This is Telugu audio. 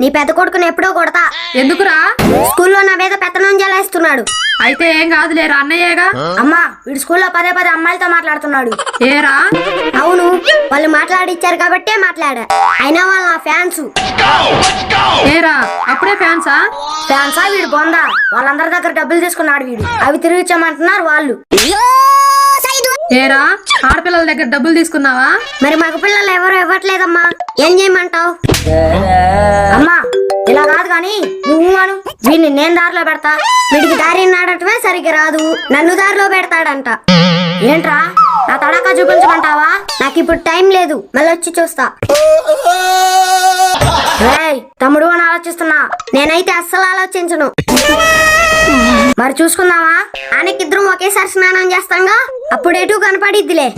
నీ పెద్ద కొడుకుని ఎప్పుడో కొడతా. ఎందుకురా? స్కూల్లో నా మీద పెత్తనం జలాయిస్తున్నాడు అయితే ఏం కాదులేరా అన్నయ్యేగా? అమ్మా వీడు స్కూల్లో పదే పదే అమ్మాయిలతో మాట్లాడుతున్నాడు. ఏరా? అవును వాళ్ళు మాట్లాడిచ్చారు కాబట్టే మాట్లాడా. అయినా వాళ్ళు నా ఫ్యాన్స్. ఏరా అప్పుడే ఫ్యాన్సా? ఫ్యాన్సా వీడు బొందా? వాళ్ళందరి దగ్గర డబ్బులు తీసుకున్నాడు వీడు. అవి తిరిగి ఇచ్చామంటున్నారు వాళ్ళు. ఏరా ఆడపిల్లల దగ్గర డబ్బులు తీసుకున్నావా? మరి మగ పిల్లలు ఎవరు ఇవ్వట్లేదమ్మా? ఏం చేయమంటావు? అమ్మా నువ్వు అను. వీడిని నేను దారిలో పెడతా. వీడికి దారి నాడటమే సరిగ్గా రాదు. నన్ను దారిలో పెడతాడంట. ఏంట్రా? నా తడక చూపించమంటావా? నాకు ఇప్పుడు టైం లేదు. మళ్ళీ వచ్చి చూస్తా. ఏయ్, తమ్ముడు అని ఆలోచిస్తున్నా. నేనైతే అస్సలు ఆలోచించను. మరి చూసుకుందామా? ఆనకిద్దరం ఒకేసారి స్నానం చేస్తాంగా? అప్పుడు ఎటు కనపడిద్దిలే.